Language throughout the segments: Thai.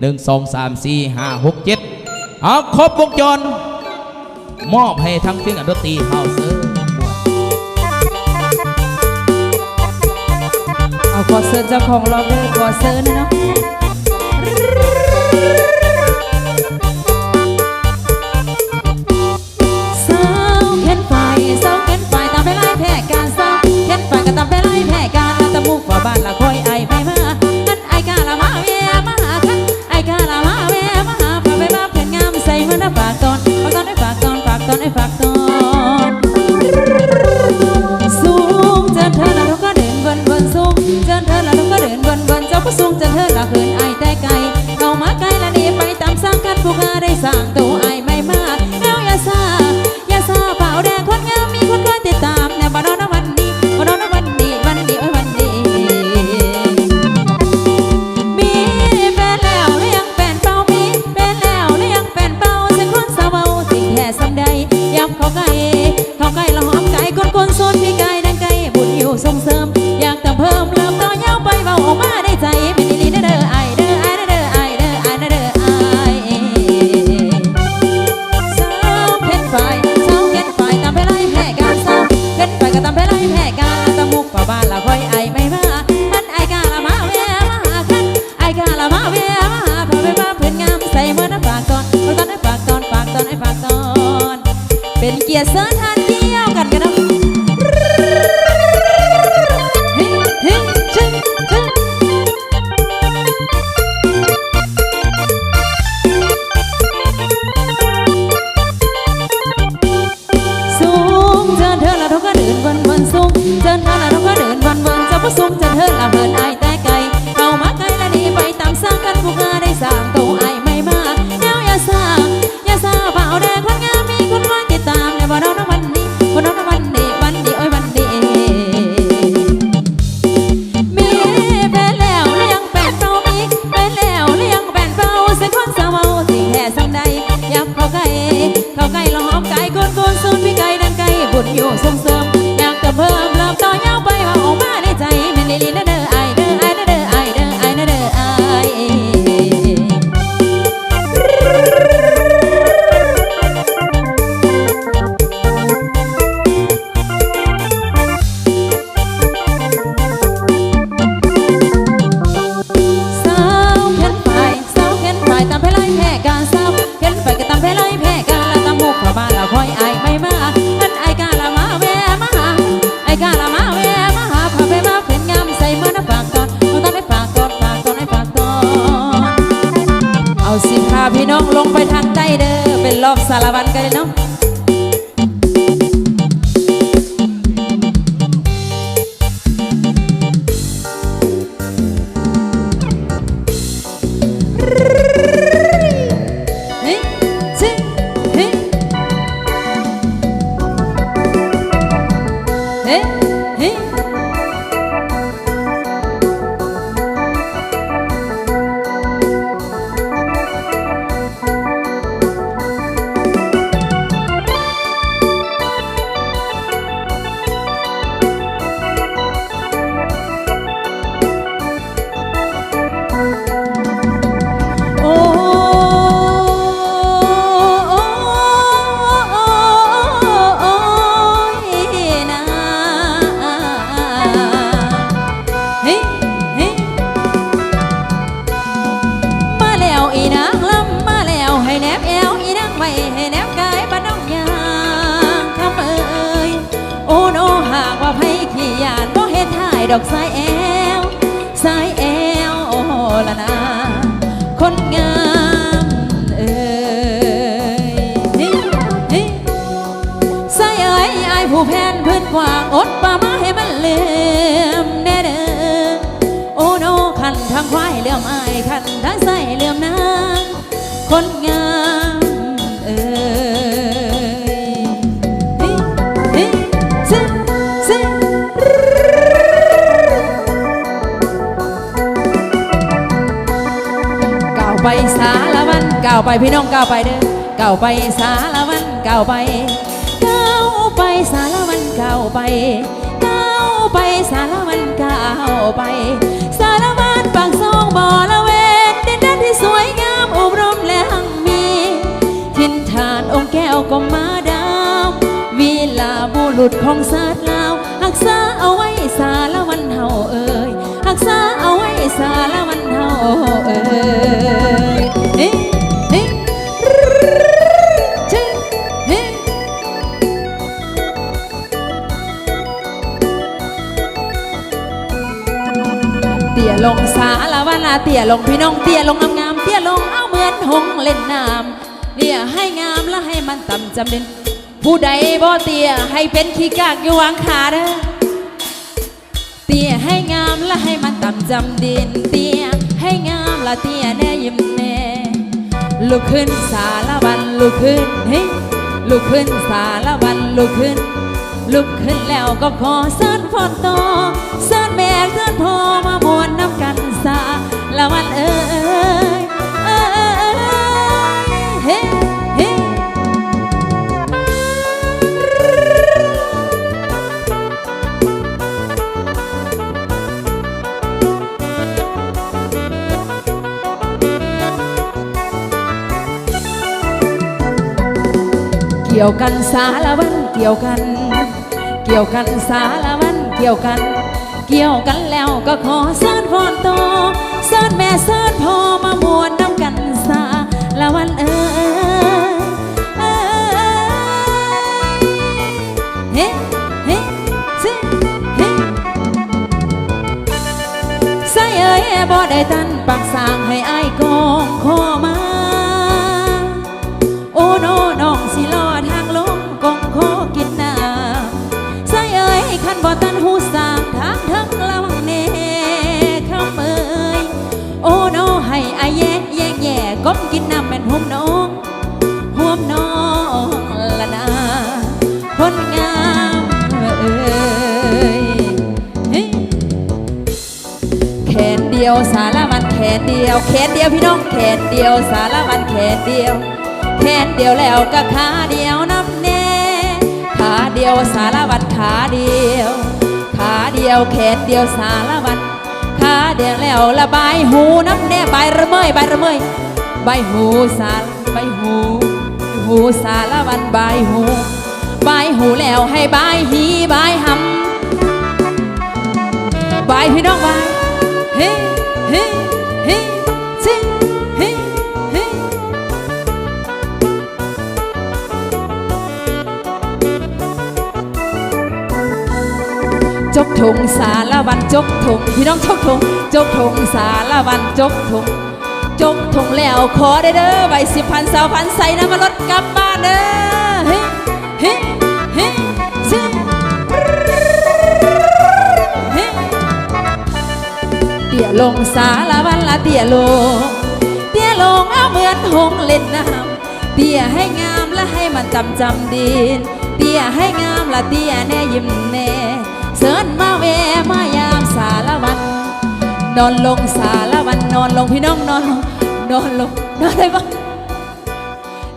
หนึ่งสองสามสี่ห้าหกเจ็ดเอาครบวงจร มอบให้ทั้งเครื่องดนตรีเฮาเซอร์เอาขอเชิญเจ้าของรอบเลยขอเชิญนะเนาะ ป่าต้น ยรติเสริญทานเดียวกันกันนะสูงเจอเธอแล้วเราก็เดินวนวันสูงเจอเธอแล้วเราก็เดินวนวันเจ้าก็สูงเจอเธอละเหินไอายแต่ไกลเข้ามาไกลละหนี่ไปตามสร้างกันผู้งาได้สร้างตัว ข็นไปตามเพลายแพ้การสาเห็นไปก็ตามเพลายแพ้การละตำมุกเข้าบ้านละคอยไอไม่มาอันไอกาละมาแวมาหาไอกาละมาแวมาหาพาไปมาเป็นงามใส่เมื่อน้ำฝากก่อนเอาตอนให้ฝากก่อนฝากก่อนให้ฝากก่อนเอาสิพาพี่น้องลงไปทางใต้เด้อเป็นรอบสารวันกันเลยเนาะ ดอกสายแอวสายแอวโอ้ละนาคนงามเอ่ยเฮ้เฮ้ใส่เอ้ยไอผู้แพนพื้นกว้างอดป่ามาให้มันเลื่อมแน่เด้อโอ้โนขันทางควายเลื่อมไอายขันทางใส่เลื่อมนางคนงาม ไปสารวันก้าวไปพี่น้องก้าวไปเด้อก้าวไปสารวันก้าวไปก้าวไปสารวันก้าวไปก้าวไปสารวันก้าวไป สารวันปากซองบ่อละเวนดินแดนที่สวยงามอบรมและหังมีทินฐานองค์แก้วก็มาดามวีลาบุรุษของศาสตร์ลาวรักษาเอาไว้สารวันเฮาเอ่ยรักษาเอาไว้สาร เอ่ยเฮ้เฮ้ชื่อเฮ้เตี่ยลงสาละวันลาเตี่ยลงพี่น้องเตี่ยลงงามๆเตี่ยลงเอาเหมือนหงเล่นน้ำเตี่ยให้งามและให้มันต่ำจำเด่นผู้ใดบ่เตี่ยให้เป็นขี้กากอยู่วางขาเด้อเตี่ยให้งามและให้มันต่ำจำเด่นเตี่ย ให้งามละเตี้ยแน่ยิ้มแน่ลุกขึ้นสาละวันลุกขึ้นเฮ้ยลุกขึ้นสาละวันลุกขึ้น ลุกขึ้นแล้วก็ขอเสิร์นพอนต่อเสิร์นแม่เสิร์นพอมามวนน้ำกันสาละวันเอ้ย ยวกันสารวันเกี่ยวกัน เกี่ยวกันสารวันเกี่ยวกัน เกี่ยวกันแล้วก็ขอเสิร์นพรโตเสิร์นแม่เสิร์นพ่อมามวนน้ำกันสาละวันเอ้ยเอ้ยเฮ้เฮ้ซิเฮ้ใส่เอ้ยบ่ได้ตันปากสางให้อายกองขอมา นเดียวสารวันแขนเดียว แขนเดียวพี่น้องแขนเดียวสารวันแขนเดียว แขนเดียวแล้วก็ขาเดียวนับแน่ขาเดียวสารวันขาเดียว ขาเดียวแขนเดียวสารวันขาเดียวแล้วละบายหูนับแน่ใบระเมยใบระเมยใบหูสารใบหูหูสารวันใบหูใบหูแล้วให้ใบหีใบหำใบพี่น้องใบายเฮ้เฮ้เฮ้ซิเฮ้เฮ้จกทงสารวันจกทงพี่น้องจกทงจกทงสารวันจกทงจกทงแล้วขอได้เด้อใบสิบพันสาวพันใส่น้ำมันรถกลับบ้านเด้อเฮ้เฮ้เฮ้ ตี่ยลงสารวันละเตี่ยลง เตี่ยลงเอาเหมือนหงเล่นน้ำเตี่ยให้งามและให้มันจำจำดิน เตี่ยให้งามละเตี่ยแน่ยิ้มแน่เสิร์นมาแวมายามสารวัน นอนลงสารวันนอนลงพี่น้องนอนลงนอนลงนอนเลยปะ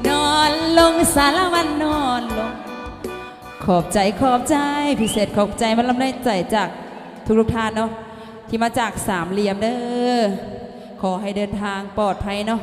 นอนลงสารวันนอนลง ขอบใจขอบใจพิเศษขอบใจมันลำได้ใจจากทุกทุกท่านเนาะ ที่มาจากสามเหลี่ยมเด้อขอให้เดินทางปลอดภัยเนาะ